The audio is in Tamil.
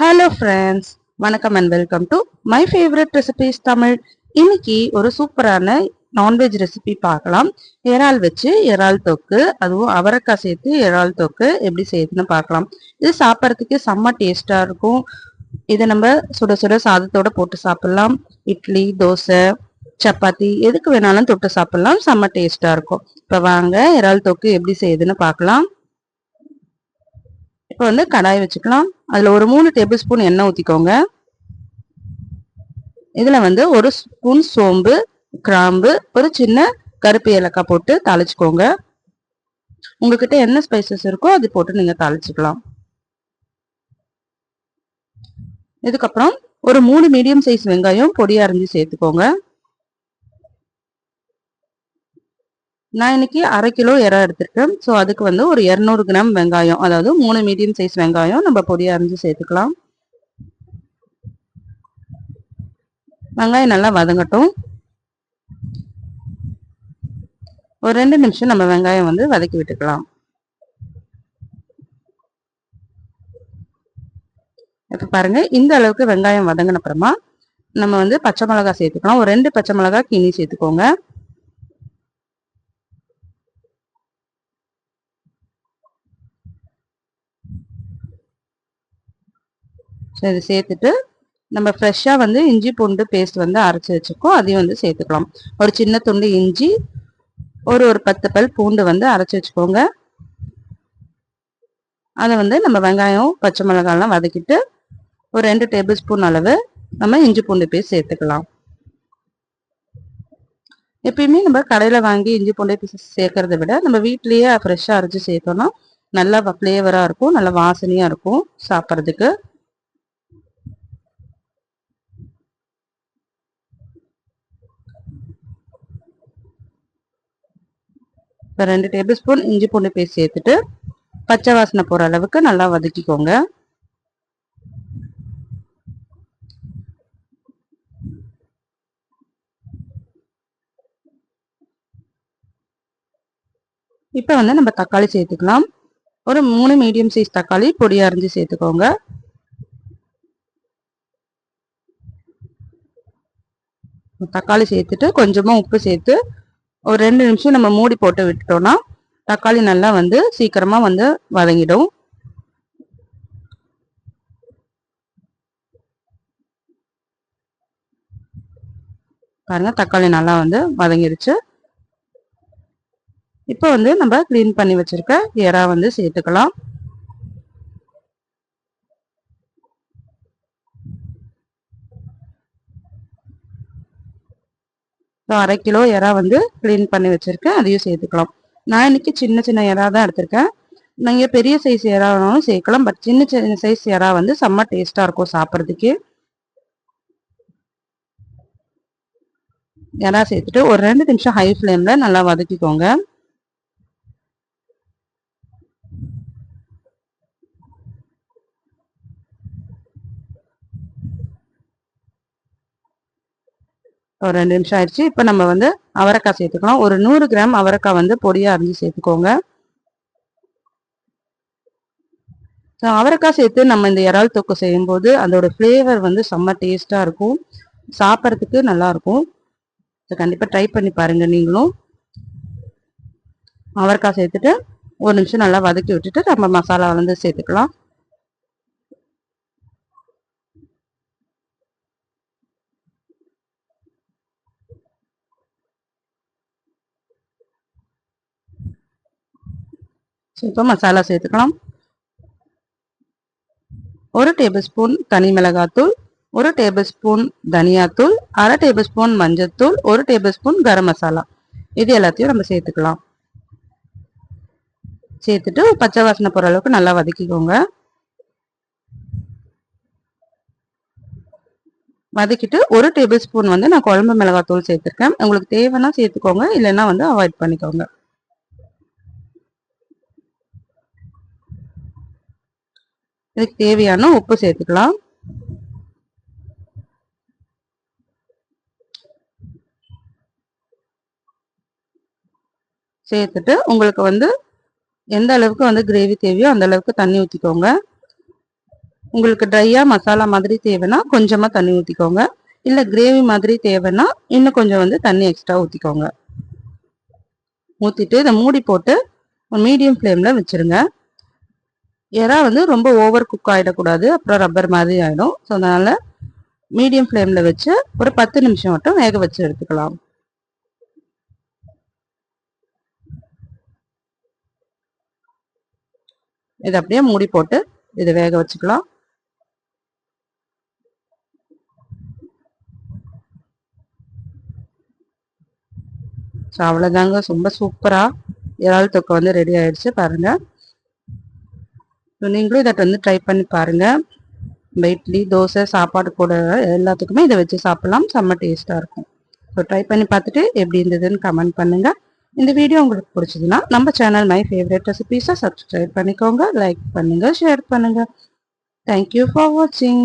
ஹலோ ஃப்ரெண்ட்ஸ் வணக்கம் and welcome to my favourite recipes Tamil. இன்னைக்கு ஒரு சூப்பரான நான்வெஜ் ரெசிபி பார்க்கலாம். இறால் வச்சு இறால் தொக்கு அதுவும் அவரைக்காய் சேர்த்து இறால் தொக்கு எப்படி செய்யுதுன்னு பார்க்கலாம். இது சாப்பிட்றதுக்கு செம்ம டேஸ்டாக இருக்கும். இதை நம்ம சுட சுட சாதத்தோட போட்டு சாப்பிடலாம். இட்லி தோசை சப்பாத்தி எதுக்கு வேணாலும் தொட்டு சாப்பிடலாம். செம்ம டேஸ்டாக இருக்கும். இப்போ வாங்க இறால் தொக்கு எப்படி செய்யுதுன்னு பார்க்கலாம். இப்போ வந்து கடாய் வச்சுக்கலாம். அதில் ஒரு மூணு டேபிள் ஸ்பூன் எண்ணெய் ஊற்றிக்கோங்க இதில் வந்து ஒரு ஸ்பூன் சோம்பு கிராம்பு ஒரு சின்ன கருப்பு ஏலக்காய் போட்டு தாளிச்சுக்கோங்க. உங்ககிட்ட என்ன ஸ்பைசஸ் இருக்கோ அது போட்டு நீங்கள் தாளிச்சுக்கலாம். இதுக்கப்புறம் ஒரு மூணு மீடியம் சைஸ் வெங்காயம் பொடியாக அரிஞ்சு சேர்த்துக்கோங்க. நான் இன்னைக்கு அரை கிலோ இறை எடுத்திருக்கேன். ஸோ அதுக்கு வந்து ஒரு இரநூறு கிராம் வெங்காயம் அதாவது மூணு மீடியம் சைஸ் வெங்காயம் நம்ம பொடியா அரிஞ்சு சேர்த்துக்கலாம். வெங்காயம் நல்லா வதங்கட்டும். ஒரு ரெண்டு நிமிஷம் நம்ம வெங்காயம் வந்து வதக்கி விட்டுக்கலாம். இப்போ பாருங்க இந்த அளவுக்கு வெங்காயம் வதங்கின அப்புறமா நம்ம வந்து பச்சை மிளகாய் சேர்த்துக்கலாம். ஒரு ரெண்டு பச்சை மிளகாய் கிணி சேர்த்துக்கோங்க. சரி சேர்த்துட்டு நம்ம ஃப்ரெஷ்ஷாக வந்து இஞ்சி பூண்டு பேஸ்ட் வந்து அரைச்சி வச்சுருக்கோம். அதையும் வந்து சேர்த்துக்கலாம். ஒரு சின்ன துண்டு இஞ்சி ஒரு ஒரு பத்து பல் பூண்டு வந்து அரைச்சி வச்சுக்கோங்க. அதை வந்து நம்ம வெங்காயம் பச்சை மிளகாய்லாம் வதக்கிட்டு ஒரு ரெண்டு டேபிள் ஸ்பூன் அளவு நம்ம இஞ்சி பூண்டு பேஸ்ட் சேர்த்துக்கலாம். எப்பயுமே நம்ம கடையில் வாங்கி இஞ்சி பூண்டு பேஸ்ட் சேர்க்கறத விட நம்ம வீட்லேயே ஃப்ரெஷ்ஷாக அரைச்சி சேர்த்தோம்னா நல்லா ஃப்ளேவராக இருக்கும் நல்லா வாசனையாக இருக்கும் சாப்பிட்றதுக்கு. இப்போ ரெண்டு டேபிள் ஸ்பூன் இஞ்சி பூண்டு பேஸ்ட் சேர்த்துட்டு பச்சை வாசனை போகிற அளவுக்கு நல்லா வதக்கிக்கோங்க. இப்போ வந்து நம்ம தக்காளி சேர்த்துக்கலாம். ஒரு மூணு மீடியம் சைஸ் தக்காளி பொடி அரிஞ்சு சேர்த்துக்கோங்க. தக்காளி சேர்த்துட்டு கொஞ்சமாக உப்பு சேர்த்து ஒரு ரெண்டு நிமிஷம் நம்ம மூடி போட்டு விட்டுட்டோம்னா தக்காளி நல்லா வந்து சீக்கிரமாக வந்து வதங்கிடும். பாருங்க தக்காளி நல்லா வந்து வதங்கிருச்சு. இப்போ வந்து நம்ம க்ளீன் பண்ணி வச்சிருக்க எறா வந்து சேர்த்துக்கலாம். அரை கிலோ இறா வந்து க்ளீன் பண்ணி வச்சுருக்கேன். அதையும் சேர்த்துக்கலாம். நான் இன்னைக்கு சின்ன சின்ன இறா தான் எடுத்திருக்கேன். நீங்கள் பெரிய சைஸ் இறா வேணாலும் சேர்க்கலாம். பட் சின்ன சின்ன சைஸ் இறா வந்து செம்ம டேஸ்ட்டாக இருக்கும் சாப்பிட்றதுக்கு. இறா சேர்த்துட்டு ஒரு ரெண்டு நிமிஷம் ஹை ஃப்ளேமில் நல்லா வதக்கிக்கோங்க. ஒரு ரெண்டு நிமிஷம் ஆயிடுச்சு. இப்போ நம்ம வந்து அவரைக்காய் சேர்த்துக்கலாம். ஒரு நூறு கிராம் அவரைக்காய் வந்து பொடியாக அரிஞ்சு சேர்த்துக்கோங்க. ஸோ அவரைக்காய் சேர்த்து நம்ம இந்த இறால் தொக்கு செய்யும்போது அதோட ஃப்ளேவர் வந்து செம்ம டேஸ்ட்டாக இருக்கும். சாப்பிட்றதுக்கு நல்லாயிருக்கும் ஸோ கண்டிப்பாக ட்ரை பண்ணி பாருங்கள் நீங்களும். அவரைக்காய் சேர்த்துட்டு ஒரு நிமிஷம் நல்லா வதக்கி விட்டுட்டு நம்ம மசாலா வந்து சேர்த்துக்கலாம். இப்போ மசாலா சேர்த்துக்கலாம். ஒரு டேபிள் ஸ்பூன் தனி மிளகாத்தூள் ஒரு டேபிள் ஸ்பூன் தனியாத்தூள் அரை டேபிள் ஸ்பூன் மஞ்சத்தூள் ஒரு டேபிள் ஸ்பூன் கரம் மசாலா. இது எல்லாத்தையும் நம்ம சேர்த்துக்கலாம். சேர்த்துட்டு பச்சை வாசனை போகிற அளவுக்கு நல்லா வதக்கிக்கோங்க. வதக்கிட்டு ஒரு டேபிள் ஸ்பூன் வந்து நான் குழம்பு மிளகாத்தூள் சேர்த்துருக்கேன். உங்களுக்கு தேவைன்னா சேர்த்துக்கோங்க இல்லைன்னா வந்து அவாய்ட் பண்ணிக்கோங்க. இதுக்கு தேவையான உப்பு சேர்த்துக்கலாம். சேர்த்துட்டு உங்களுக்கு வந்து எந்த அளவுக்கு வந்து கிரேவி தேவையோ அந்த அளவுக்கு தண்ணி ஊற்றிக்கோங்க உங்களுக்கு ட்ரையாக மசாலா மாதிரி தேவைன்னா கொஞ்சமாக தண்ணி ஊற்றிக்கோங்க இல்லை கிரேவி மாதிரி தேவைன்னா இன்னும் கொஞ்சம் வந்து தண்ணி எக்ஸ்ட்ரா ஊற்றிக்கோங்க ஊற்றிட்டு இதை மூடி போட்டு மீடியம் ஃப்ளேமில் வச்சுருங்க. எறா வந்து ரொம்ப ஓவர் குக் ஆகிடக்கூடாது அப்புறம் ரப்பர் மாதிரி ஆகிடும் ஸோ அதனால் மீடியம் ஃப்ளேமில் வச்சு ஒரு பத்து நிமிஷம் மட்டும் வேக வச்சு எடுத்துக்கலாம். இதை அப்படியே மூடி போட்டு இதை வேக வச்சுக்கலாம். ஸோ அவ்வளோதாங்க ரொம்ப சூப்பராக இறால் தொக்கு வந்து ரெடி ஆயிடுச்சு பாருங்கள் ஸோ நீங்களும் இதை வந்து ட்ரை பண்ணி பாருங்கள் நம்ம இட்லி தோசை சாப்பாடு கூட எல்லாத்துக்குமே இதை வச்சு சாப்பிடலாம். செம்ம டேஸ்ட்டாக இருக்கும். ஸோ ட்ரை பண்ணி பார்த்துட்டு எப்படி இருந்ததுன்னு கமெண்ட் பண்ணுங்கள் இந்த வீடியோ உங்களுக்கு பிடிச்சதுன்னா நம்ம சேனல் மை ஃபேவரட் ரெசிபீஸை சப்ஸ்கிரைப் பண்ணிக்கோங்க லைக் பண்ணுங்கள் ஷேர் பண்ணுங்கள் தேங்க்யூ ஃபார் வாட்சிங்